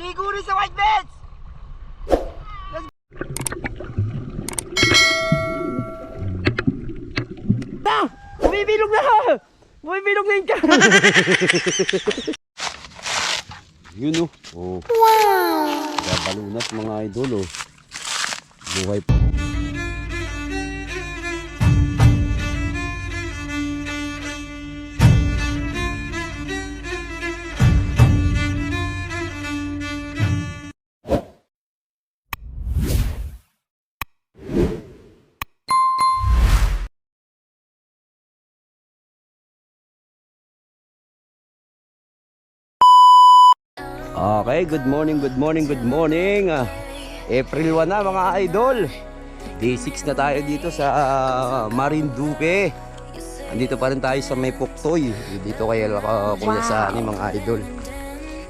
Maligo rin sa white beds! Na! Bumibilog na! Bumibilog na yung ka! Yun oh. Oh. Wow! Balunas mga idol oh. Buhay pa. Okay, good morning, good morning, good morning. Ah, April 1 na mga idol. Day 6 na tayo dito sa ah, Marinduque. Andito pa rin tayo sa may Puktoy. Dito kay uh, Kuya sa amin mga idol.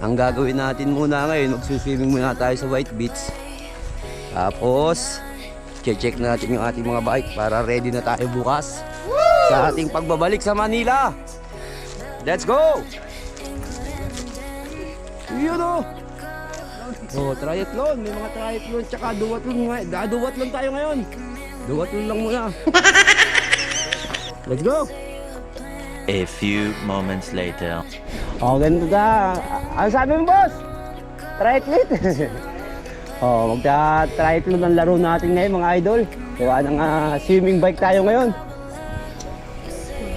Ang gagawin natin muna ngayon, magsuswimming muna tayo sa White Beach. Tapos, check natin yung ating mga bike para ready na tayo bukas sa ating pagbabalik sa Manila. Let's go! Yun o! Oh, triathlon. May mga triathlon tsaka duwatlon. nga- Ah, tayo ngayon. Duwatlon lang muna. Let's go! A few moments later. Oh, ganito ka. Ano sabi mo, boss? Triathlete. oh, magta-triathlon ang laro natin ngayon, mga idol. Gawa ng ah, swimming bike tayo ngayon.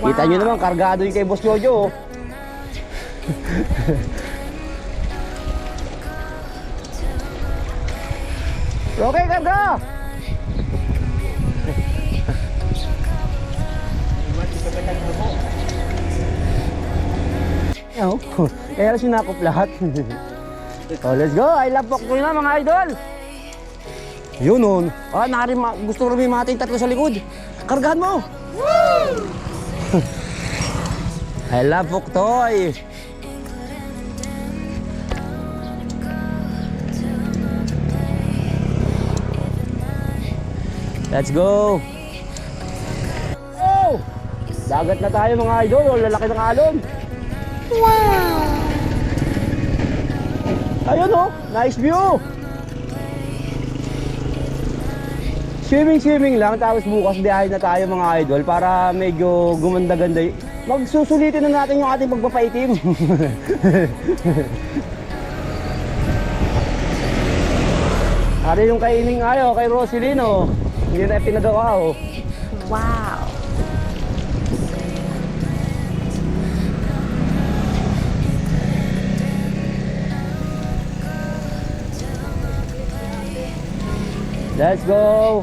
Kita nyo naman, kargado yung kay Boss Jojo. Okay, karga! Oh, kaya sinakop lahat. oh, let's go! I love Poktoy na mga idol! Yun nun. Ah, nari ma- gusto rin may mating tatlo sa likod. Kargahan mo! I love Poktoy! Let's go! Oh! Dagat na tayo mga idol. Oh, lalaki ng alon. Ayun oh, nice view. Swimming swimming lang tapos bukas biyahe na tayo mga idol para medyo gumanda-ganda. Magsusulitin na natin yung ating pagpapaitim. Hari yung kaining ayo kay Rosilino. Hindi na pinagawa oh. Wow. Let's go!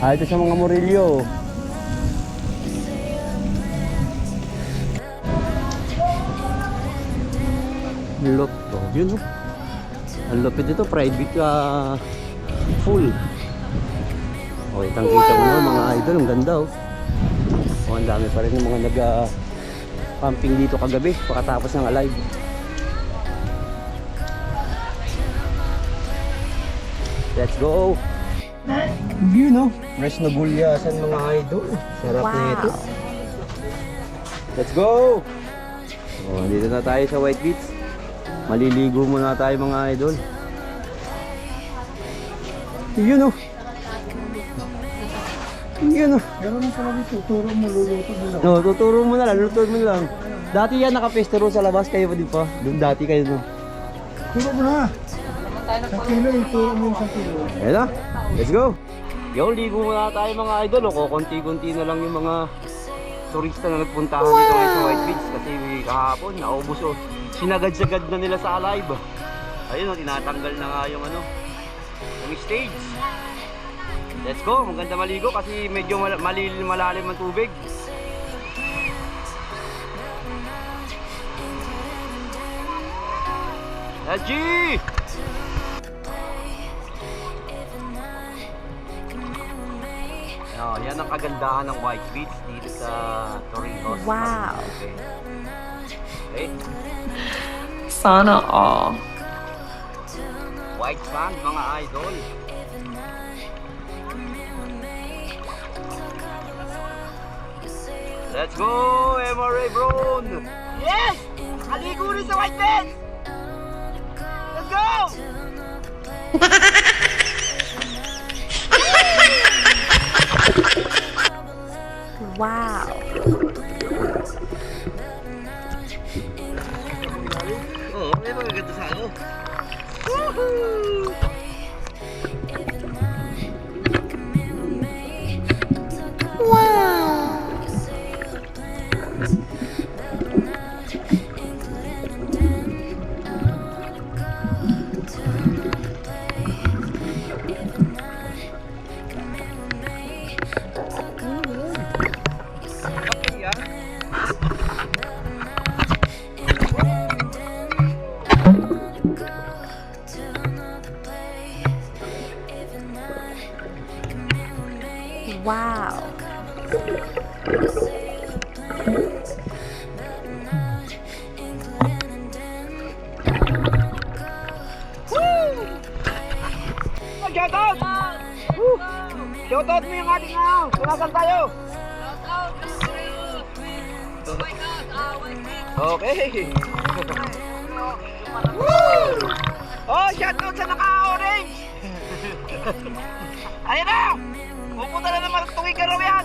Ah, ito sa mga Murillo. Lot to. Yun oh. Ang lupit ito, private ah, full. O, itang kita mo na mga idol, ang ganda oh. O, ang dami pa rin ng mga nag ah, pumping dito kagabi, pagkatapos ng alive. Let's go! View no? Fresh na gulyasan mga idol. Sarap Wow. na ito. Let's go! Oh, dito na tayo sa White Beach. Maliligo muna tayo mga idol. Yun oh. Yun oh. Meron na pala dito, turo mo, luluto mo lang. No, tuturo mo na lang, lutod mo lang. Dati yan nakapestero sa labas kayo pa din pa. Doon dati kayo no. Turo mo na! Sa kilo, yung turo mo sa kilo. Ayan na. Let's go. Yo, ligo muna tayo mga idol. O, konti-konti na lang yung mga turista na nagpuntahan dito ngayon sa White Beach. Kasi kahapon, naubos o. Sinagad-sagad na nila sa alive. Ayun o, tinatanggal na nga yung ano, yung stage. Let's go. Maganda maligo kasi medyo mal malil malalim ang tubig. Haji! Oh, yan ang kagandahan ng White Beach dito sa Torrijos. Wow. Okay. okay. Sana all. White sand, mga idol. Let's go, MRA Bron! Yes! Maligo rin sa white beds! go! Wow. Oo, may magaganda sa ano. Wow. Okay! Woo! Oh, shoutout sa naka-orange! Ayun na! Pupunta na naman itong ikaraw yan!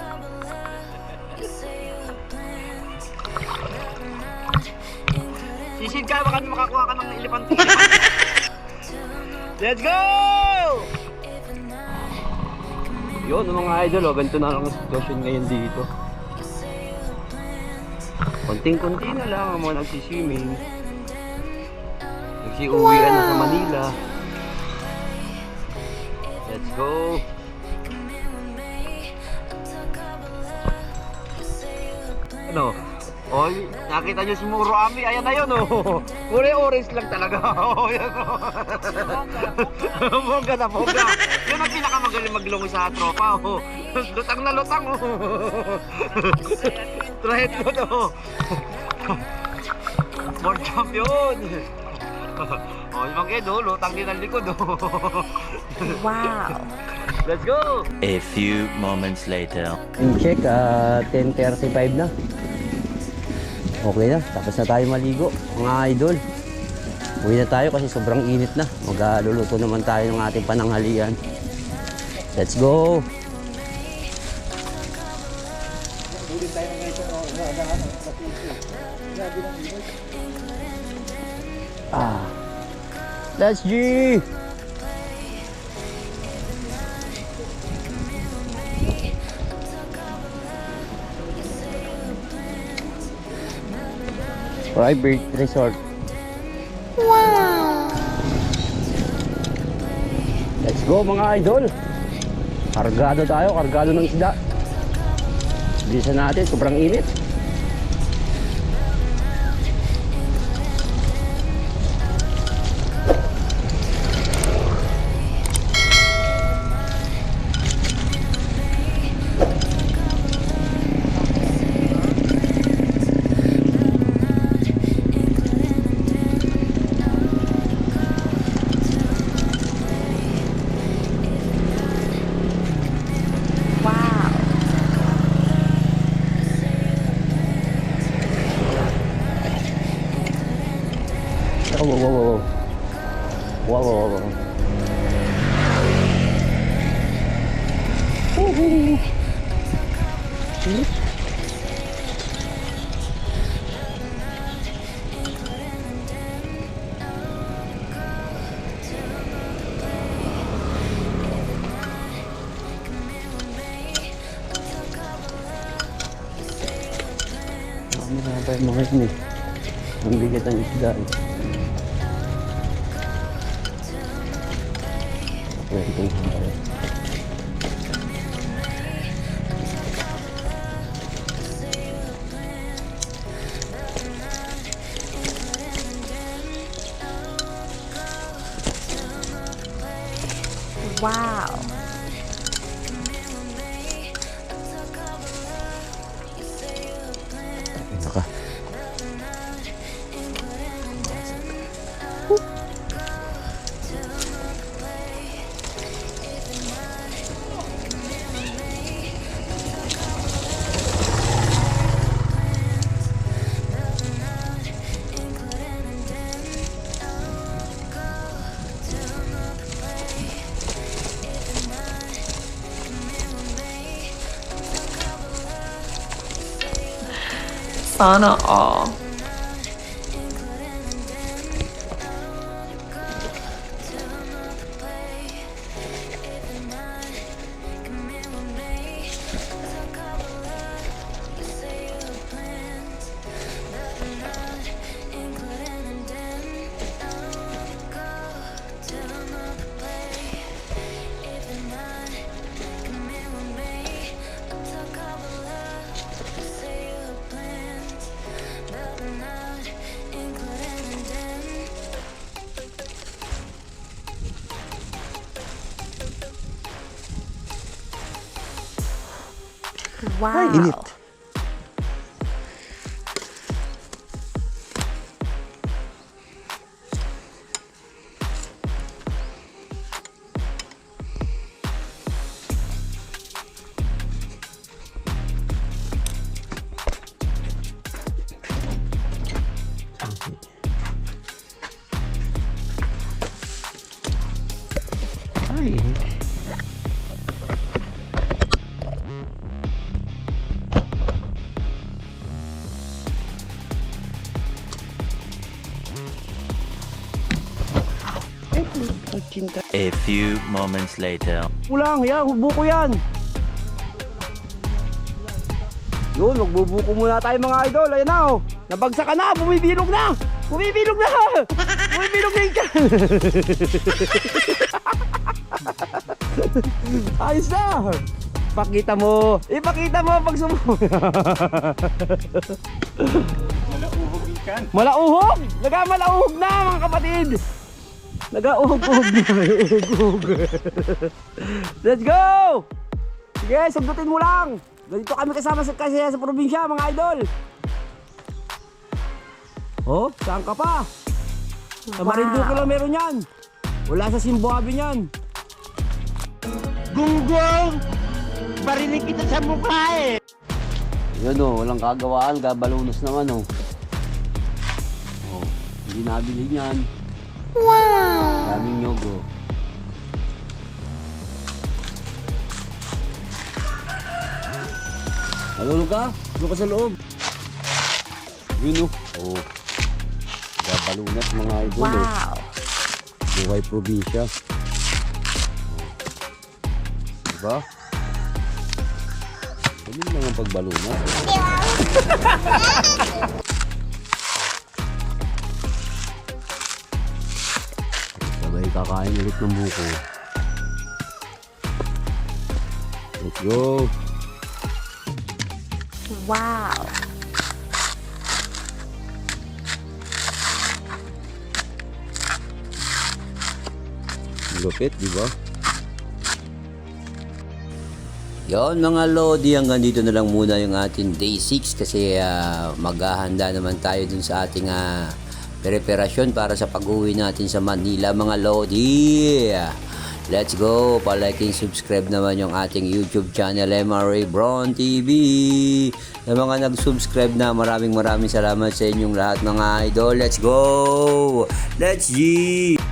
Sisid ka, baka makakuha ka ng elephant. Let's go! Yun mga idol, oh, ganito na lang ang sitwasyon ngayon dito. Konting-konti na lang ang mga nagsiswimming. Nagsiuwian na sa Manila. Let's go! Ano? Oy, nakita niyo si Muro Ami, ayan na yun oh. Puro orange lang talaga. Oh, yan oh. Bongga na bongga. Yun ang pinakamagaling maglungo sa tropa oh. Lutang na lutang oh. Try it ko to. World champion. Oh, yung mga kedo, lutang din ang likod oh. Wow. Let's go! A few moments later. In check, ah, 10.35 na. Okay na, tapos na tayo maligo, mga idol. Uwi na tayo kasi sobrang init na. Magluluto naman tayo ng ating pananghalian. Let's go! Ah. Let's G! Private resort. Wow! Let's go mga idol. Kargado tayo, kargado ng isda. Bilisan natin, sobrang init. Woohoo! Ano na mga ini? Ang bigat ng isda eh. Kwentong hari. Sana all. Wow. init. Pagkinta. A few moments later. Kulang, yan, buko yan. Yun, magbubuko muna tayo mga idol. Ayan na oh. Nabagsak ka na, bumibilog na. Bumibilog na. Bumibilog na yung. Ayos na. Pakita mo. Ipakita mo pag sumo. Malauhog yung kan. Malauhog! Nagamalauhog na mga kapatid! Nagauhog-uhog na. Uhog-uhog. Let's go! Sige, sundutin mo lang. Ganito kami kasama sa, kasi sa probinsya, mga idol. Oh, saan ka pa? Sa Marinduque lang meron yan. Wala sa Simbuabi yan. Gunggong! Barinig kita sa mukha eh! Yan o, walang kagawaan, gabalunos naman o. Oh, hindi nabili niyan. Wow! Daming nyogo. Nalulog ka? Doon ka sa loob. Yun o. Oh. Gabalunat mga idol o. Wow. Buhay probinsya. Diba? Ganun lang ang pagbalunat. Sabay kakain ulit ng buko. Let's go! Wow. Lupit, di ba? Yon mga Lodi, hanggang dito na lang muna yung ating day 6 kasi ah, maghahanda naman tayo dun sa ating uh, preparasyon para sa pag-uwi natin sa Manila mga Lodi. Let's go! Palike and subscribe naman yung ating YouTube channel MRA Brown TV. Sa mga nag-subscribe na maraming maraming salamat sa inyong lahat mga idol. Let's go! Let's G!